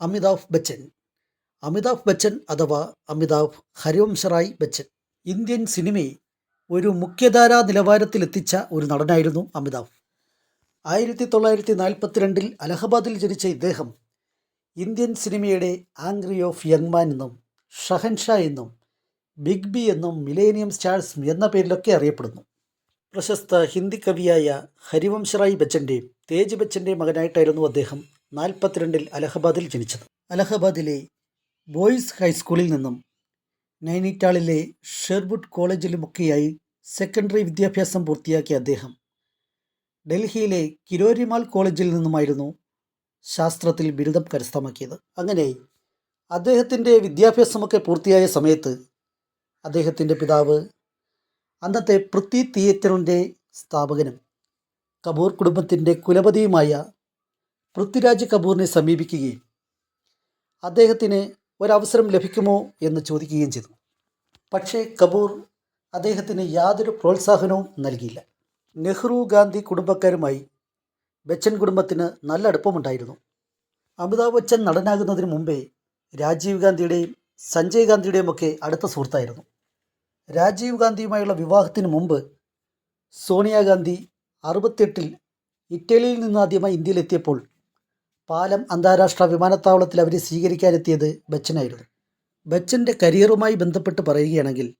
അമിതാഭ് ബച്ചൻ. അമിതാഭ് ബച്ചൻ അഥവാ അമിതാഭ് ഹരിവംശറായ് ബച്ചൻ. ഇന്ത്യൻ സിനിമയെ ഒരു മുഖ്യധാരാ നിലവാരത്തിലെത്തിച്ച ഒരു നടനായിരുന്നു അമിതാഭ്. ആയിരത്തി തൊള്ളായിരത്തി നാൽപ്പത്തിരണ്ടിൽ അലഹബാദിൽ ജനിച്ച ഇദ്ദേഹം ഇന്ത്യൻ സിനിമയുടെ ആംഗ്രി ഓഫ് യങ് മാൻ എന്നും ഷഹൻഷാ എന്നും ബിഗ് ബി എന്നും മിലേനിയം സ്റ്റാർസ് എന്ന പേരിലൊക്കെ അറിയപ്പെടുന്നു. പ്രശസ്ത ഹിന്ദി കവിയായ ഹരിവംശറായ് ബച്ചന്റെയും തേജ് ബച്ചന്റെയും മകനായിട്ടായിരുന്നു അദ്ദേഹം നാൽപ്പത്തിരണ്ടിൽ അലഹബാദിൽ ജനിച്ചത്. അലഹബാദിലെ ബോയ്സ് ഹൈസ്കൂളിൽ നിന്നും നൈനിറ്റാളിലെ ഷെർവുഡ് കോളേജിലുമൊക്കെയായി സെക്കൻഡറി വിദ്യാഭ്യാസം പൂർത്തിയാക്കിയ അദ്ദേഹം ഡൽഹിയിലെ കിരോരിമാൽ കോളേജിൽ നിന്നുമായിരുന്നു ശാസ്ത്രത്തിൽ ബിരുദം കരസ്ഥമാക്കിയത്. അങ്ങനെ അദ്ദേഹത്തിന്റെ വിദ്യാഭ്യാസമൊക്കെ പൂർത്തിയായ സമയത്ത് അദ്ദേഹത്തിന്റെ പിതാവ് അന്നത്തെ പൃഥ്വി തിയേറ്ററിന്റെ സ്ഥാപകനും കപൂർ കുടുംബത്തിന്റെ കുലപതിയുമായ പൃഥ്വിരാജ് കപൂറിനെ സമീപിക്കുകയും അദ്ദേഹത്തിന് ഒരവസരം ലഭിക്കുമോ എന്ന് ചോദിക്കുകയും ചെയ്തു. പക്ഷേ കപൂർ അദ്ദേഹത്തിന് യാതൊരു പ്രോത്സാഹനവും നൽകിയില്ല. നെഹ്റു ഗാന്ധി കുടുംബക്കാരുമായി ബച്ചൻ കുടുംബത്തിന് നല്ല അടുപ്പമുണ്ടായിരുന്നു. അമിതാഭ് ബച്ചൻ നടനാകുന്നതിന് മുമ്പേ രാജീവ് ഗാന്ധിയുടെയും സഞ്ജയ് ഗാന്ധിയുടെയും ഒക്കെ അടുത്ത സുഹൃത്തായിരുന്നു. രാജീവ് ഗാന്ധിയുമായുള്ള വിവാഹത്തിന് മുമ്പ് സോണിയാഗാന്ധി അറുപത്തെട്ടിൽ ഇറ്റലിയിൽ നിന്ന് ആദ്യമായി ഇന്ത്യയിലെത്തിയപ്പോൾ പാലം അന്താരാഷ്ട്ര വിമാനത്താവളത്തിൽ അവരെ സ്വീകരിക്കാനെത്തിയത് ബച്ചനായിരുന്നു. ബച്ചന്റെ കരിയറുമായി ബന്ധപ്പെട്ട് പറയുകയാണെങ്കിൽ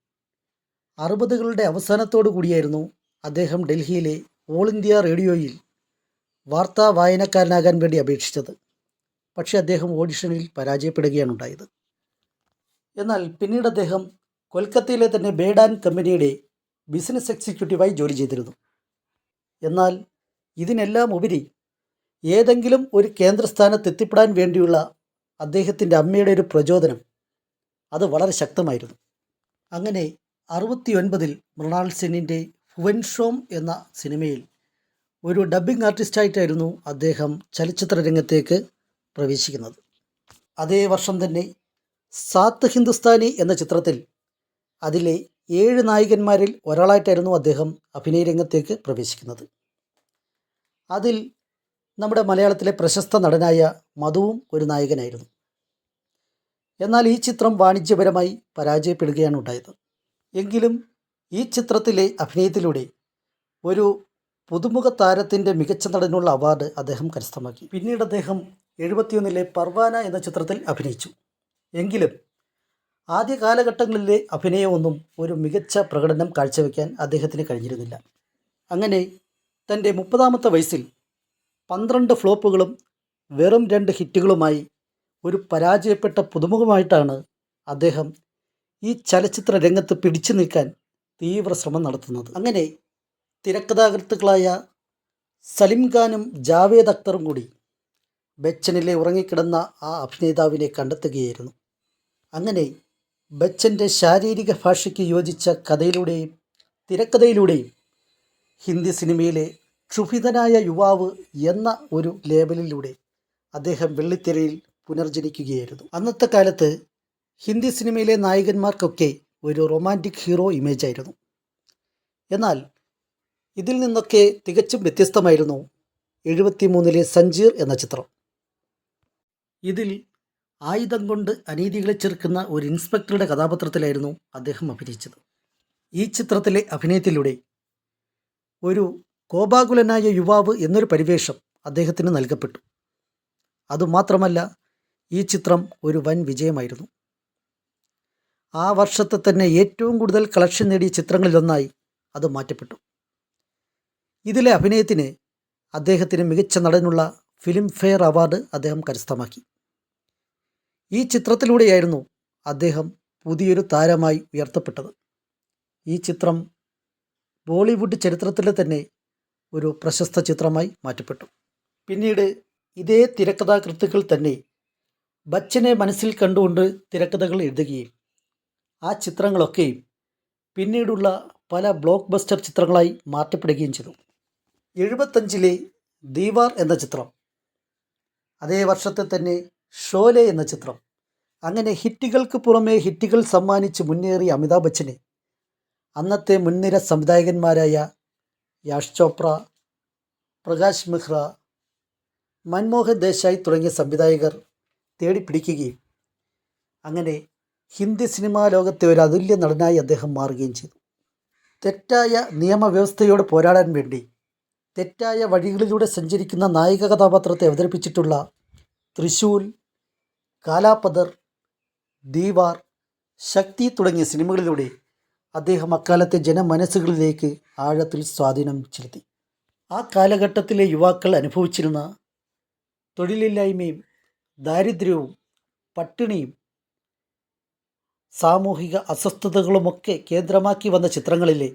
അറുപതുകളുടെ അവസാനത്തോടു കൂടിയായിരുന്നു അദ്ദേഹം ഡൽഹിയിലെ ഓൾ ഇന്ത്യ റേഡിയോയിൽ വാർത്താ വായനക്കാരനാകാൻ വേണ്ടി അപേക്ഷിച്ചത്. പക്ഷേ അദ്ദേഹം ഓഡിഷനിൽ പരാജയപ്പെടുകയാണ് ഉണ്ടായത്. എന്നാൽ പിന്നീട് അദ്ദേഹം കൊൽക്കത്തയിലെ തന്നെ ബേഡാൻ കമ്പനിയുടെ ബിസിനസ് എക്സിക്യൂട്ടീവായി ജോലി ചെയ്തിരുന്നു. എന്നാൽ ഇതിനെല്ലാം ഉപരി ഏതെങ്കിലും ഒരു കേന്ദ്രസ്ഥാനത്ത് എത്തിപ്പെടാൻ വേണ്ടിയുള്ള അദ്ദേഹത്തിന്റെ അമ്മയുടെ ഒരു പ്രചോദനം. അത് വളരെ ശക്തമായിരുന്നു. അങ്ങനെ അറുപത്തി ഒൻപതിൽ മൃണാൾ സെന്നിന്റെ ഹുവൻഷോം എന്ന സിനിമയിൽ ഒരു ഡബ്ബിംഗ് ആർട്ടിസ്റ്റായിട്ടായിരുന്നു അദ്ദേഹം ചലച്ചിത്ര രംഗത്തേക്ക് പ്രവേശിക്കുന്നത്. അതേ വർഷം തന്നെ സാത്ത് ഹിന്ദുസ്ഥാനി എന്ന ചിത്രത്തിൽ അതിലെ ഏഴ് നായകന്മാരിൽ ഒരാളായിട്ടായിരുന്നു അദ്ദേഹം അഭിനയ രംഗത്തേക്ക് പ്രവേശിക്കുന്നത്. അതിൽ നമ്മുടെ മലയാളത്തിലെ പ്രശസ്ത നടനായ മധുവും ഒരു നായകനായിരുന്നു. എന്നാൽ ഈ ചിത്രം വാണിജ്യപരമായി പരാജയപ്പെടുകയാണ് ഉണ്ടായത്. എങ്കിലും ഈ ചിത്രത്തിലെ അഭിനയത്തിലൂടെ ഒരു പുതുമുഖ താരത്തിന്റെ മികച്ച നടനുള്ള അവാർഡ് അദ്ദേഹം കരസ്ഥമാക്കി. പിന്നീട് അദ്ദേഹം എഴുപത്തിയൊന്നിലെ പർവാന എന്ന ചിത്രത്തിൽ അഭിനയിച്ചു. എങ്കിലും ആദ്യ കാലഘട്ടങ്ങളിലെ അഭിനയമൊന്നും ഒരു മികച്ച പ്രകടനം കാഴ്ചവെക്കാൻ അദ്ദേഹത്തിന് കഴിഞ്ഞിരുന്നില്ല. അങ്ങനെ തന്റെ മുപ്പതാമത്തെ വയസ്സിൽ പന്ത്രണ്ട് ഫ്ലോപ്പുകളും വെറും രണ്ട് ഹിറ്റുകളുമായി ഒരു പരാജയപ്പെട്ട പുതുമുഖമായിട്ടാണ് അദ്ദേഹം ഈ ചലച്ചിത്ര രംഗത്ത് പിടിച്ചു നിൽക്കാൻ തീവ്ര ശ്രമം നടത്തുന്നത്. അങ്ങനെ തിരക്കഥാകൃത്തുക്കളായ സലിം ഖാനും ജാവേദ് അക്തറും കൂടി ബച്ചനിലെ ഉറങ്ങിക്കിടന്ന ആ അഭിനേതാവിനെ കണ്ടെത്തുകയായിരുന്നു. അങ്ങനെ ബച്ചന്റെ ശാരീരിക ഭാഷയ്ക്ക് യോജിച്ച കഥയിലൂടെയും തിരക്കഥയിലൂടെയും ഹിന്ദി സിനിമയിലെ ക്ഷുഭിതനായ യുവാവ് എന്ന ഒരു ലേബലിലൂടെ അദ്ദേഹം വെള്ളിത്തിരയിൽ പുനർജനിക്കുകയായിരുന്നു. അന്നത്തെ കാലത്ത് ഹിന്ദി സിനിമയിലെ നായകന്മാർക്കൊക്കെ ഒരു റൊമാന്റിക് ഹീറോ ഇമേജ് ആയിരുന്നു. എന്നാൽ ഇതിൽ നിന്നൊക്കെ തികച്ചും വ്യത്യസ്തമായിരുന്നു എഴുപത്തി മൂന്നിലെ സഞ്ജീർ എന്ന ചിത്രം. ഇതിൽ ആയുധം കൊണ്ട് അനീതികളെ ചെറുക്കുന്ന ഒരു ഇൻസ്പെക്ടറുടെ കഥാപാത്രത്തിലായിരുന്നു അദ്ദേഹം അഭിനയിച്ചത്. ഈ ചിത്രത്തിലെ അഭിനയത്തിലൂടെ ഒരു കോപാകുലനായ യുവാവ് എന്നൊരു പരിവേഷം അദ്ദേഹത്തിന് നൽകപ്പെട്ടു. അതുമാത്രമല്ല ഈ ചിത്രം ഒരു വൻ വിജയമായിരുന്നു. ആ വർഷത്തെ തന്നെ ഏറ്റവും കൂടുതൽ കളക്ഷൻ നേടിയ ചിത്രങ്ങളിലൊന്നായി അത് മാറ്റപ്പെട്ടു. ഇതിലെ അഭിനയത്തിന് അദ്ദേഹത്തിന് മികച്ച നടനുള്ള ഫിലിം ഫെയർ അവാർഡ് അദ്ദേഹം കരസ്ഥമാക്കി. ഈ ചിത്രത്തിലൂടെയായിരുന്നു അദ്ദേഹം പുതിയൊരു താരമായി ഉയർത്തപ്പെട്ടത്. ഈ ചിത്രം ബോളിവുഡ് ചരിത്രത്തിലെ തന്നെ ഒരു പ്രശസ്ത ചിത്രമായി മാറ്റപ്പെട്ടു. പിന്നീട് ഇതേ തിരക്കഥാകൃത്തുക്കൾ തന്നെ ബച്ചനെ മനസ്സിൽ കണ്ടുകൊണ്ട് തിരക്കഥകൾ എഴുതുകയും ആ ചിത്രങ്ങളൊക്കെയും പിന്നീടുള്ള പല ബ്ലോക്ക് ബസ്റ്റർ ചിത്രങ്ങളായി മാറ്റപ്പെടുകയും ചെയ്തു. എഴുപത്തഞ്ചിലെ ദീവാർ എന്ന ചിത്രം അതേ വർഷത്തെ തന്നെ ഷോലെ എന്ന ചിത്രം അങ്ങനെ ഹിറ്റുകൾക്ക് പുറമേ ഹിറ്റുകൾ സമ്മാനിച്ച് മുന്നേറിയ അമിതാഭ് ബച്ചനെ അന്നത്തെ മുൻനിര സംവിധായകന്മാരായ യാഷ് ചോപ്ര പ്രകാശ് മെഹ്റ മൻമോഹൻ ദേശായി തുടങ്ങിയ സംവിധായകർ തേടിപ്പിടിക്കുകയും അങ്ങനെ ഹിന്ദി സിനിമാ ലോകത്തെ ഒരു അതുല്യ നടനായി അദ്ദേഹം മാറുകയും ചെയ്തു. തെറ്റായ നിയമവ്യവസ്ഥയോട് പോരാടാൻ വേണ്ടി തെറ്റായ വഴികളിലൂടെ സഞ്ചരിക്കുന്ന നായിക കഥാപാത്രത്തെ അവതരിപ്പിച്ചിട്ടുള്ള തൃശൂൽ കാലാപദർ ദീവാർ ശക്തി തുടങ്ങിയ സിനിമകളിലൂടെ അദ്ദേഹം അക്കാലത്തെ ജനമനസ്സുകളിലേക്ക് ആഴത്തിൽ സ്വാധീനം ചെലുത്തി. ആ കാലഘട്ടത്തിലെ യുവാക്കൾ അനുഭവിച്ചിരുന്ന തൊഴിലില്ലായ്മയും ദാരിദ്ര്യവും പട്ടിണിയും സാമൂഹിക അസ്വസ്ഥതകളുമൊക്കെ കേന്ദ്രമാക്കി വന്ന ചിത്രങ്ങളിലെ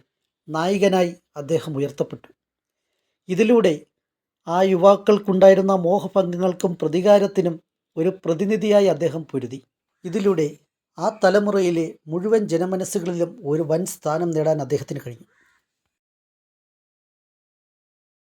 നായികനായി അദ്ദേഹം ഉയർത്തപ്പെട്ടു. ഇതിലൂടെ ആ യുവാക്കൾക്കുണ്ടായിരുന്ന മോഹഭംഗങ്ങൾക്കും പ്രതികാരത്തിനും ഒരു പ്രതിനിധിയായി അദ്ദേഹം പൊരുതി. ഇതിലൂടെ ആ തലമുറയിലെ മുഴുവൻ ജനമനസ്സുകളിലും ഒരു വൻ സ്ഥാനം നേടാൻ അദ്ദേഹത്തിന് കഴിഞ്ഞു.